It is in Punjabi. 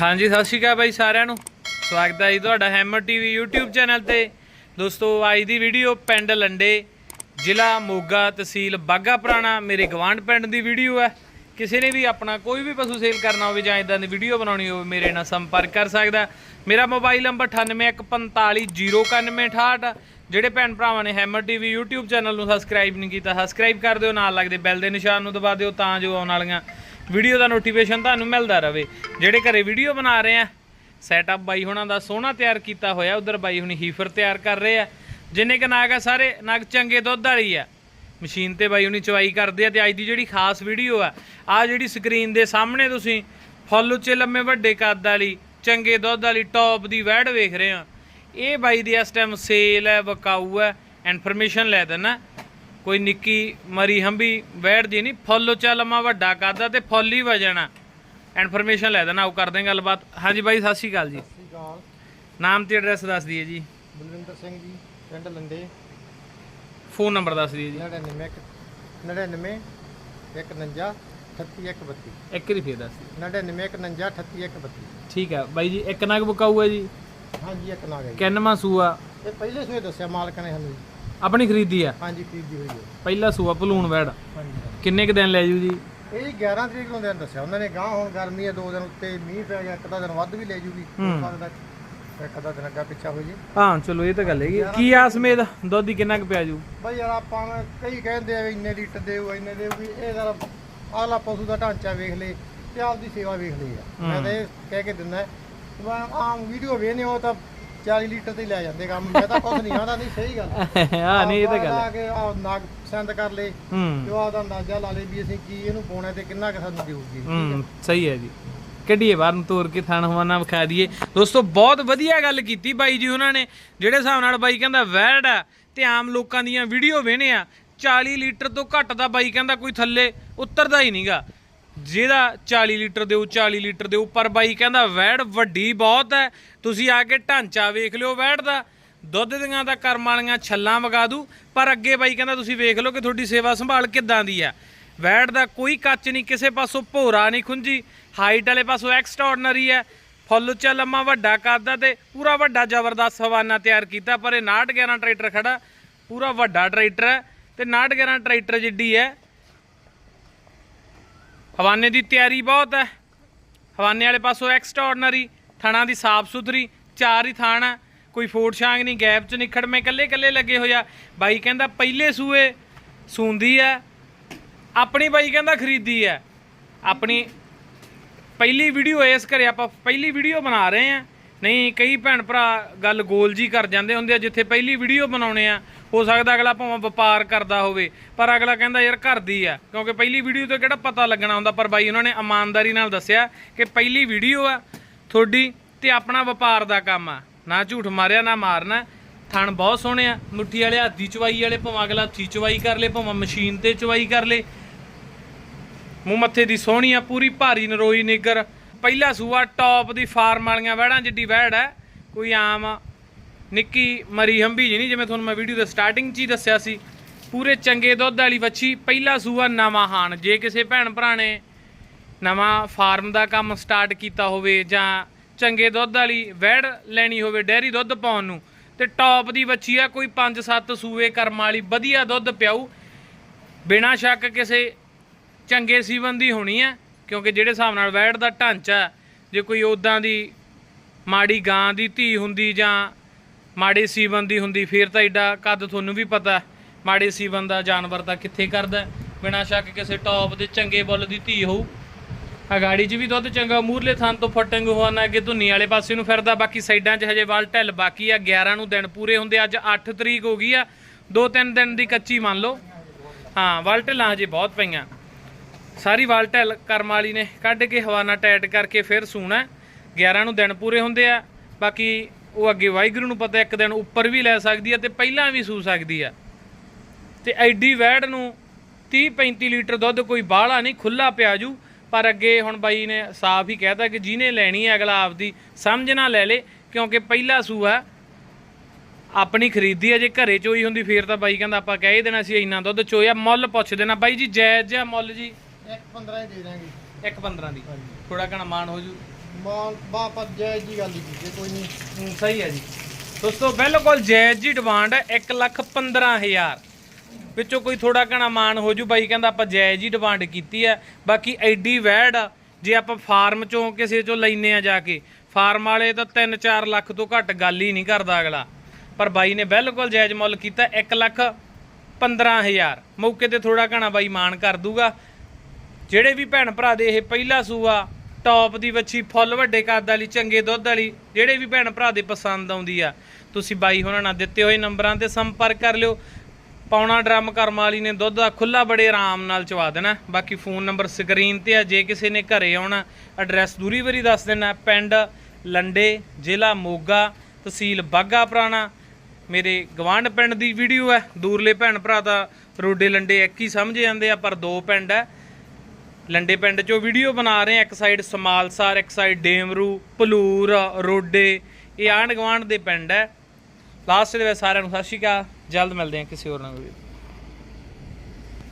ਹਾਂਜੀ, ਸਤਿ ਸ਼੍ਰੀ ਅਕਾਲ ਬਾਈ ਸਾਰਿਆਂ ਨੂੰ। ਸਵਾਗਤ ਹੈ ਜੀ ਤੁਹਾਡਾ ਹੈਮਰ ਟੀਵੀ YouTube ਚੈਨਲ ਤੇ। ਦੋਸਤੋ, ਅੱਜ ਦੀ ਵੀਡੀਓ ਪਿੰਡ ਲੰਡੇ, ਜ਼ਿਲ੍ਹਾ ਮੋਗਾ ਤਹਿਸੀਲ ਬਾਗਾ ਪੁਰਾਣਾ, ਮੇਰੇ ਗਵਾਂਢ ਪਿੰਡ ਦੀ ਵੀਡੀਓ ਹੈ। ਕਿਸੇ ਨੇ ਵੀ ਆਪਣਾ ਕੋਈ ਵੀ ਪਸ਼ੂ ਸੇਲ ਕਰਨਾ ਹੋਵੇ ਜਾਂ ਇਦਾਂ ਦੀ ਵੀਡੀਓ ਬਣਾਉਣੀ ਹੋਵੇ, ਮੇਰੇ ਨਾਲ ਸੰਪਰਕ ਕਰ ਸਕਦਾ ਮੇਰਾ ਮੋਬਾਈਲ ਨੰਬਰ 9814509168 ਜਿਹੜੇ ਭੈਣ ਭਰਾਵਾਂ ਨੇ ਹੈਮਰ ਟੀਵੀ YouTube ਚੈਨਲ ਨੂੰ ਸਬਸਕ੍ਰਾਈਬ ਨਹੀਂ ਕੀਤਾ ਸਬਸਕ੍ਰਾਈਬ ਕਰ ਦਿਓ, ਨਾਲ ਲੱਗਦੇ ਬੈਲ ਦੇ ਨਿਸ਼ਾਨ ਨੂੰ ਦਬਾ ਦਿਓ, ਤਾਂ ਜੋ ਆਉਣ ਵਾਲੀਆਂ ਵੀਡੀਓ ਦਾ ਨੋਟੀਫਿਕੇਸ਼ਨ ਤੁਹਾਨੂੰ ਮਿਲਦਾ ਰਹੇ ਜਿਹੜੇ ਘਰੇ ਵੀਡੀਓ ਬਣਾ ਰਹੇ ਆ ਸੈਟਅਪ ਬਾਈ ਹੁਣਾਂ ਦਾ ਸੋਹਣਾ ਤਿਆਰ ਕੀਤਾ ਹੋਇਆ, ਉਧਰ ਬਾਈ ਹੁਣੀ ਹੀਫਰ ਤਿਆਰ ਕਰ ਰਹੇ ਆ। ਜਿੰਨੇ ਕ ਨਾਗ ਆ ਸਾਰੇ, ਨਗ ਚੰਗੇ ਦੁੱਧ ਵਾਲੀ ਆ। ਮਸ਼ੀਨ ਤੇ ਬਾਈ ਹੁਣੀ ਚਵਾਈ ਕਰਦੇ ਆ ਤੇ ਅੱਜ ਦੀ ਜਿਹੜੀ ਖਾਸ ਵੀਡੀਓ ਆ ਆ ਜਿਹੜੀ ਸਕਰੀਨ ਦੇ ਸਾਹਮਣੇ ਤੁਸੀਂ ਫੁੱਲ ਉੱਚੇ ਲੰਮੇ ਵੱਡੇ ਕੱਦ ਵਾਲੀ, ਚੰਗੇ ਦੁੱਧ ਵਾਲੀ ਟੌਪ ਦੀ ਵੈੜ ਵੇਖ ਰਹੇ ਆ। ਇਹ ਬਾਈ ਦੀ ਇਸ ਟਾਈਮ ਸੇਲ ਹੈ, ਵਕਾਊ ਹੈ ਇਨਫੋਰਮੇਸ਼ਨ ਲੈ ਦੇਣਾ ਕੋਈ ਨਿੱਕੀ ਮਰੀ ਹੰਬੀ ਵੈੜ ਦੀ ਨਹੀਂ ਫੁੱਲ ਉੱਚਾ ਲੰਮਾ ਵੱਡਾ ਕੱਦ ਤੇ ਫੁੱਲ ਹੀ ਵਜਣਾ ਇਨਫੋਰਮੇਸ਼ਨ ਲੈ ਦੇਣਾ ਉਹ ਕਰਦੇ ਹਾਂ ਗੱਲਬਾਤ। ਹਾਂਜੀ ਬਾਈ ਸਤਿ ਸ਼੍ਰੀ ਅਕਾਲ ਜੀ। ਸਤਿ ਸ਼੍ਰੀ ਅਕਾਲ। ਨਾਮ ਤੇ ਐਡਰੈਸ ਦੱਸ ਦਈਏ ਜੀ। ਬਲਵਿੰਦਰ ਸਿੰਘ ਜੀ ਪਿੰਡ ਲੰਡੇ। ਫੋਨ ਨੰਬਰ ਦੱਸ ਦਈਏ ਜੀ। 99 99 51 3832 ਇੱਕ ਵਾਰੀ ਫੇਰ ਦੱਸ ਦਿਓ 99 51 3832 ਠੀਕ ਹੈ ਬਾਈ ਜੀ ਇੱਕ ਨਗ ਬਕਾਊ ਹੈ ਜੀ। ਹਾਂਜੀ ਇੱਕ ਨਾ ਗਈ ਕਿੰਨਵਾਂ ਸੂਆ? ਇਹ ਪਹਿਲੇ ਸੋਏ ਦੱਸਿਆ ਮਾਲਕ ਨੇ ਸਾਨੂੰ। ਆਪਣੀ ਖਰੀਦੀ ਆ? ਹਾਂਜੀ ਖਰੀਦੀ ਹੋਈ ਹੈ ਪਹਿਲਾ ਸੂਆ ਭਲੂਣ ਵੈੜ। ਹਾਂਜੀ। ਕਿੰਨੇ ਕ ਦਿਨ ਲੈ ਜੂ ਜੀ? ਇਹ ਜੀ 11 ਤਰੀਕ ਨੂੰ ਦਿਨ ਦੱਸਿਆ ਉਹਨਾਂ ਨੇ ਗਾਂ ਹੁਣ ਗਰਮੀ ਹੈ ਦੋ ਦਿਨ ਉੱਤੇ ਮੀਂਹ ਪੈ ਗਿਆ ਇੱਕ ਅੱਧਾ ਦਿਨ ਵੱਧ ਵੀ ਲੈ ਜੂਗੀ। ਹੋ। ਸਕਦਾ ਇੱਕ ਅੱਧਾ ਦਿਨ ਅੱਗਾ ਪਿੱਛਾ ਹੋ ਜੇ। ਹਾਂ ਚਲੋ ਇਹ ਤਾਂ ਗੱਲ ਹੈਗੀ। ਕੀ ਆਸ ਮੇਦ? ਦੁੱਧ ਦੀ ਕਿੰਨਾ ਕੁ ਪਿਆ ਜੂ? ਬਈ ਯਾਰ ਆਪਾਂ ਕਈ ਕਹਿੰਦੇ ਆ ਇੰਨੇ ਲੀਟਰ ਦੇਓ ਇੰਨੇ ਵੀ ਇਹ ਜ਼ਰਾ ਅਗਲਾ ਪਸ਼ੂ ਦਾ ਢਾਂਚਾ ਵੇਖ ਲੇ ਤੇ ਆਪਦੀ ਸੇਵਾ ਵੇਖ ਲਈ ਆ। ਮੈਂ ਤਾਂ ਇਹ ਕਹਿ ਕੇ ਦਿੰਦਾ ਆਮ ਵੀਡੀਓ ਵੇਖਨੇ ਹੋ ਤਾਂ 40 ਲੀਟਰ ਤੇ ਹੀ ਲੈ ਜਾਂਦੇ ਕੰਮ। ਮੈਂ ਤਾਂ ਕੁਝ ਨਹੀਂ ਆਉਂਦਾ ਨਹੀਂ ਸਹੀ ਗੱਲ। ਹਾਂ ਨਹੀਂ ਇਹ ਤਾਂ ਗੱਲ ਆ ਕੇ ਆ ਨਾਗ ਪਸੰਦ ਕਰ ਲੇ ਜੋ ਆਪਦਾ ਅੰਦਾਜ਼ਾ ਲਾ ਲੇ ਵੀ ਅਸੀਂ ਕੀ ਇਹਨੂੰ ਪਾਉਣਾ ਤੇ ਕਿੰਨਾ ਕੁ ਸਾਨੂੰ ਦੇਊਗੀ ਹੂੰ। ਸਹੀ ਹੈ ਜੀ। ਕੱਢੀਏ ਬਾਹਰ ਨੂੰ ਤੋਰ ਕੇ ਥਣ ਹਵਾਨਾ ਵਿਖਾ ਦਈਏ। ਦੋਸਤੋ ਬਹੁਤ ਵਧੀਆ ਗੱਲ ਕੀਤੀ ਬਾਈ ਜੀ ਉਹਨਾਂ ਨੇ। ਜਿਹੜੇ ਹਿਸਾਬ ਨਾਲ ਬਾਈ ਕਹਿੰਦਾ ਵੈੜ ਆ ਤੇ ਆਮ ਲੋਕਾਂ ਦੀਆਂ ਵੀਡੀਓ ਵੇਨੇ ਆ 40 ਲੀਟਰ ਤੋਂ ਘੱਟ ਦਾ ਬਾਈ ਕਹਿੰਦਾ ਕੋਈ ਥੱਲੇ ਉਤਰਦਾ ਹੀ ਨਹੀਂਗਾ ਜਿਹਦਾ 40 ਲੀਟਰ ਦਿਓ 40 ਲੀਟਰ ਦਿਓ ਪਰ ਬਾਈ ਕਹਿੰਦਾ ਵੈੜ ਵੱਡੀ ਬਹੁਤ ਹੈ। ਤੁਸੀਂ ਆ ਕੇ ਢਾਂਚਾ ਵੇਖ ਲਿਓ ਵੈੜ ਦਾ। ਦੁੱਧ ਦੀਆਂ ਤਾਂ ਕਰਮ ਵਾਲੀਆਂ ਛੱਲਾਂ ਵਗਾ ਦੂ। ਪਰ ਅੱਗੇ ਬਾਈ ਕਹਿੰਦਾ ਤੁਸੀਂ ਵੇਖ ਲਓ ਕਿ ਤੁਹਾਡੀ ਸੇਵਾ ਸੰਭਾਲ ਕਿੱਦਾਂ ਦੀ ਆ ਵੈੜ ਦਾ ਕੋਈ ਕੱਚ ਨਹੀਂ, ਕਿਸੇ ਪਾਸੋਂ ਭੋਰਾ ਨਹੀਂ ਖੁੰਜੀ ਹਾਈਟ ਵਾਲੇ ਪਾਸੋਂ ਐਕਸਟਰਾordinary ਹੈ। ਫੁੱਲ ਉੱਚਾ, ਲੰਮਾ, ਵੱਡਾ ਕੱਦ ਆ ਤੇ ਪੂਰਾ ਵੱਡਾ ਜ਼ਬਰਦਸਤ ਹਵਾਨਾ ਤਿਆਰ ਕੀਤਾ, ਪਰ ਇਹ 911 ਟਰੈਕਟਰ ਖੜਾ। ਪੂਰਾ ਵੱਡਾ ਟਰੈਕਟਰ ਹੈ ਤੇ 911 ਟਰੈਕਟਰ ਜਿੱਡੀ ਹੈ। ਹਵਾਨੇ ਦੀ ਤਿਆਰੀ ਬਹੁਤ ਹੈ। ਹਵਾਨੇ ਵਾਲੇ ਪਾਸੋਂ ਐਕਸਟਰਾordinary ਥਣਾ ਦੀ ਸਾਫ਼ ਸੁਥਰੀ, ਚਾਰ ਹੀ ਥਾਣ ਹੈ। ਕੋਈ ਫੋੜ ਛਾਂਗ ਨਹੀਂ, ਗੈਪ ਚ ਨਹੀਂ, ਖੜਮੇ ਕੱਲੇ ਕੱਲੇ ਲੱਗੇ ਹੋਇਆ ਬਾਈ ਕਹਿੰਦਾ ਪਹਿਲੇ ਸੂਏ ਸੂੰਦੀ ਹੈ। ਆਪਣੀ ਬਾਈ ਕਹਿੰਦਾ ਖਰੀਦੀ ਹੈ। ਆਪਣੀ ਪਹਿਲੀ ਵੀਡੀਓ ਇਸ ਘਰੇ ਆਪਾਂ ਪਹਿਲੀ ਵੀਡੀਓ ਬਣਾ ਰਹੇ ਆ ਨਹੀਂ, ਕਈ ਭੈਣ ਭਰਾ ਗੱਲ ਗੋਲ ਜੀ ਕਰ ਜਾਂਦੇ ਹੁੰਦੇ ਆ, ਜਿੱਥੇ ਪਹਿਲੀ ਵੀਡੀਓ ਬਣਾਉਣੇ ਆ, ਹੋ ਸਕਦਾ ਅਗਲਾ ਭਾਵੇਂ ਵਪਾਰ ਕਰਦਾ ਹੋਵੇ, ਪਰ ਅਗਲਾ ਕਹਿੰਦਾ ਯਾਰ ਘਰ ਦੀ ਆ, ਕਿਉਂਕਿ ਪਹਿਲੀ ਵੀਡੀਓ 'ਤੇ ਕਿਹੜਾ ਪਤਾ ਲੱਗਣਾ ਹੁੰਦਾ, ਪਰ ਬਾਈ ਉਹਨਾਂ ਨੇ ਇਮਾਨਦਾਰੀ ਨਾਲ ਦੱਸਿਆ ਕਿ ਪਹਿਲੀ ਵੀਡੀਓ ਆ, ਤੁਹਾਡੀ ਤੇ ਆਪਣਾ ਵਪਾਰ ਦਾ ਕੰਮ ਆ। ਨਾ ਝੂਠ ਮਾਰਿਆ, ਨਾ ਮਾਰਨਾ, ਥਣ ਬਹੁਤ ਸੋਹਣੇ ਆ, ਮੁੱਠੀ ਵਾਲੇ ਹੱਥੀ ਚਵਾਈ ਵਾਲੇ ਭਾਵੇਂ ਅਗਲਾ ਹੱਥੀ ਚਵਾਈ ਕਰ ਲੇ, ਭਾਵੇਂ ਮਸ਼ੀਨ ਤੇ ਚਵਾਈ ਕਰ ਲੇ। ਮੂੰਹ ਮੱਥੇ ਦੀ ਸੋਹਣੀ ਆ, ਪੂਰੀ ਭਾਰੀ ਨਰੋਈ ਨਿੱਗਰ ਪਹਿਲਾ ਸੂਆ ਟੌਪ ਦੀ ਫਾਰਮ ਵਾਲੀਆਂ ਵਹਿੜਾਂ ਜਿੱਡੀ ਵਹਿੜ ਹੈ, ਕੋਈ ਆਮ ਨਿੱਕੀ ਮਰੀ ਹੰਬੀ ਜੀ ਨਹੀਂ, ਜਿਵੇਂ ਤੁਹਾਨੂੰ ਮੈਂ ਵੀਡੀਓ ਦੇ ਸਟਾਰਟਿੰਗ 'ਚ ਹੀ ਦੱਸਿਆ ਸੀ। ਪੂਰੇ ਚੰਗੇ ਦੁੱਧ ਵਾਲੀ ਵੱਛੀ, ਪਹਿਲਾ ਸੂਆ ਨਵਾਂ ਹਾਨ। ਜੇ ਕਿਸੇ ਭੈਣ ਭਰਾ ਨੇ ਨਵਾਂ ਫਾਰਮ ਦਾ ਕੰਮ ਸਟਾਰਟ ਕੀਤਾ ਹੋਵੇ ਜਾਂ ਚੰਗੇ ਦੁੱਧ ਵਾਲੀ ਵਹਿੜ ਲੈਣੀ ਹੋਵੇ ਡੈਰੀ ਦੁੱਧ ਪਾਉਣ ਨੂੰ, ਤੇ ਟੌਪ ਦੀ ਵੱਛੀ ਆ, ਕੋਈ 5-7 ਸੂਏ ਕਰਮ ਵਾਲੀ ਵਧੀਆ ਦੁੱਧ ਪਿਆਉ ਬਿਨਾਂ ਸ਼ੱਕ ਕਿਸੇ ਚੰਗੇ ਸੀਵਨ ਦੀ ਹੋਣੀ ਹੈ ਕਿਉਂਕਿ ਜਿਹੜੇ ਹਿਸਾਬ ਨਾਲ ਵੈੜ ਦਾ ਢਾਂਚਾ ਜੇ ਕੋਈ ਉਦਾਂ ਦੀ ਮਾੜੀ ਗਾਂ ਦੀ ਧੀ ਹੁੰਦੀ ਜਾਂ ਮਾੜੇ ਸੀਵਨ ਦੀ ਹੁੰਦੀ, ਫਿਰ ਤਾਂ ਐਡਾ ਕੱਦ ਤੁਹਾਨੂੰ ਵੀ ਪਤਾ ਮਾੜੇ ਸੀਵਨ ਦਾ ਜਾਨਵਰ ਤਾਂ ਕਿੱਥੇ ਕਰਦਾ ਬਿਨਾਂ ਸ਼ੱਕ ਕਿਸੇ ਟੌਪ ਦੇ ਚੰਗੇ ਬੁੱਲ ਦੀ ਧੀ ਹੋਊ। ਅਗਾੜੀ 'ਚ ਵੀ ਦੁੱਧ ਚੰਗਾ ਮੂਰਲੇ ਥਾਂ ਤੋਂ ਫਟੰਗ ਹੋਣਾ ਅੱਗੇ ਧੁੰਨੀ ਵਾਲੇ ਪਾਸੇ ਨੂੰ ਫਿਰਦਾ, ਬਾਕੀ ਸਾਈਡਾਂ 'ਚ ਹਜੇ ਵਲ ਢਿੱਲ ਬਾਕੀ ਆ 11 ਨੂੰ ਦਿਨ ਪੂਰੇ ਹੁੰਦੇ, ਅੱਜ 8 ਤਰੀਕ ਹੋ ਗਈ ਆ, ਦੋ ਤਿੰਨ ਦਿਨ ਦੀ ਕੱਚੀ ਮੰਨ ਲਓ। ਹਾਂ, ਵਲ ਢਿੱਲਾਂ ਹਜੇ ਬਹੁਤ ਪਈਆਂ। ਸਾਰੀ ਵਾਲ ਢਿੱਲ ਕਰਮ ਵਾਲੀ ਨੇ ਕੱਢ ਕੇ ਹਵਾਨਾ ਟਾਈਟ ਕਰਕੇ ਫਿਰ ਸੂਣਾ 11 ਨੂੰ ਦਿਨ ਪੂਰੇ ਹੁੰਦੇ ਆ। ਬਾਕੀ ਉਹ ਅੱਗੇ ਵਾਹਿਗੁਰੂ ਨੂੰ ਪਤਾ ਇੱਕ ਦਿਨ ਉੱਪਰ ਵੀ ਲੈ ਸਕਦੀ ਆ ਤੇ ਪਹਿਲਾਂ ਵੀ ਸੂ ਸਕਦੀ ਆ। ਤੇ ਐਡੀ ਵੈੜ ਨੂੰ 30 35 ਲੀਟਰ ਦੁੱਧ ਕੋਈ ਬਾਹਲਾ ਨਹੀਂ ਖੁੱਲਾ ਪਿਆ ਜੂ। ਪਰ ਅੱਗੇ ਹੁਣ ਬਾਈ ਨੇ ਸਾਫ਼ ਹੀ ਕਹਿਤਾ ਕਿ ਜਿਹਨੇ ਲੈਣੀ ਹੈ ਅਗਲਾ ਆਪਦੀ ਸਮਝ ਨਾ ਲੈ ਲੇ, ਕਿਉਂਕਿ ਪਹਿਲਾ ਸੂਆ ਆਪਣੀ ਖਰੀਦੀ ਹੈ ਜੇ ਘਰੇ ਚੋਈ ਹੁੰਦੀ ਫੇਰ ਤਾਂ ਬਾਈ ਕਹਿੰਦਾ ਆਪਾਂ ਕਹਿ ਹੀ ਦੇਣਾ ਸੀ ਇੰਨਾ ਦੁੱਧ ਚੋਇਆ, ਮੁੱਲ ਪੁੱਛ ਦੇਣਾ। ਬਾਈ ਜੀ ਜਾਇਜ਼ ਜਿਹਾ ਮੁੱਲ ਜੀ। ਇੱਕ 15 ਹੀ ਦੇ ਦਾਂਗੇ ਇੱਕ 15 ਦੀ। ਹਾਂਜੀ। ਥੋੜਾ ਘਣਾ ਮਾਨ ਹੋ ਜੂ। ਮਾਲ ਬਾਪਾ ਜੈ ਜੀ ਗੱਲ ਹੀ ਕੀਤੀ ਕੋਈ ਨਹੀਂ। ਸਹੀ ਹੈ ਜੀ। ਦੋਸਤੋ ਬਿਲਕੁਲ ਜਾਇਜ਼ ਜੀ ਡਿਮਾਂਡ ਹੈ 1 ਲੱਖ 15000 ਵਿੱਚੋਂ ਕੋਈ ਥੋੜਾ ਘਣਾ ਮਾਨ ਹੋ ਜੂ ਬਾਈ ਕਹਿੰਦਾ ਆਪਾਂ ਜਾਇਜ਼ ਹੀ ਡਿਮਾਂਡ ਕੀਤੀ ਹੈ। ਬਾਕੀ ਐਡੀ ਵੈੜ ਆ, ਜੇ ਆਪਾਂ ਫਾਰਮ ਚੋਂ ਕਿਸੇ ਚੋਂ ਲੈਨੇ ਆ ਜਾ ਕੇ ਫਾਰਮ ਵਾਲੇ ਤਾਂ 3-4 ਲੱਖ ਤੋਂ ਘੱਟ ਗੱਲ ਹੀ ਨਹੀਂ ਕਰਦਾ ਅਗਲਾ। ਪਰ ਬਾਈ ਨੇ ਬਿਲਕੁਲ ਜਾਇਜ਼ ਮੁੱਲ ਕੀਤਾ 1 ਲੱਖ 15000 ਮੌਕੇ ਤੇ ਥੋੜਾ ਘਣਾ ਬਾਈ ਮਾਨ ਕਰ ਦੂਗਾ। ਜਿਹੜੇ ਵੀ ਭੈਣ ਭਰਾ ਦੇ ਇਹ ਪਹਿਲਾ ਸੂਆ, ਟੌਪ ਦੀ ਵੱਛੀ, ਫੁੱਲ ਵੱਡੇ ਕੱਦ ਵਾਲੀ, ਚੰਗੇ ਦੁੱਧ ਵਾਲੀ, ਜਿਹੜੇ ਵੀ ਭੈਣ ਭਰਾ ਦੇ ਪਸੰਦ ਆਉਂਦੀ ਆ, ਤੁਸੀਂ ਬਾਈ ਹੁਣਾਂ ਨਾਲ ਦਿੱਤੇ ਹੋਏ ਨੰਬਰਾਂ ਤੇ ਸੰਪਰਕ ਕਰ ਲਿਓ। ਪੌਣਾ ਡਰਮ ਕਰਮ ਵਾਲੀ ਨੇ ਦੁੱਧ ਦਾ ਖੁੱਲਾ ਬੜੇ ਆਰਾਮ ਨਾਲ ਚਵਾ ਦੇਣਾ। ਬਾਕੀ ਫੋਨ ਨੰਬਰ ਸਕਰੀਨ ਤੇ ਆ, ਜੇ ਕਿਸੇ ਨੇ ਘਰੇ ਆਉਣਾ, ਐਡਰੈਸ ਦੂਰੀ ਵਾਰੀ ਦੱਸ ਦੇਣਾ, ਪਿੰਡ ਲੰਡੇ, ਜ਼ਿਲ੍ਹਾ ਮੋਗਾ, ਤਹਿਸੀਲ ਬਾਗਾ ਪੁਰਾਣਾ। ਮੇਰੇ ਗਵਾਂਢ ਪਿੰਡ ਦੀ ਵੀਡੀਓ ਹੈ। ਦੂਰਲੇ ਭੈਣ ਭਰਾ ਦਾ ਰੋਡੇ ਲੰਡੇ ਇੱਕ ਹੀ ਸਮਝ ਜਾਂਦੇ ਆ, ਪਰ ਦੋ ਪਿੰਡ ਹੈ। ਲੰਡੇ ਪਿੰਡ ਚੋਂ ਵੀਡੀਓ ਬਣਾ ਰਹੇ ਆ ਇੱਕ ਸਾਈਡ ਸਮਾਲਸਰ ਇੱਕ ਸਾਈਡ ਡੇਮਰੂ, ਭਲੂਰ, ਰੋਡੇ। ਇਹ ਆਂਢ ਗੁਆਂਢ ਦੇ ਪਿੰਡ ਹੈ। ਲਾਸਟ ਦੇ ਵਿੱਚ ਸਾਰਿਆਂ ਨੂੰ ਸਤਿ ਸ਼੍ਰੀ ਅਕਾਲ। ਜਲਦ ਮਿਲਦੇ ਹਾਂ ਕਿਸੇ ਹੋਰ ਨਵੀਂ ਵੀਡੀਓ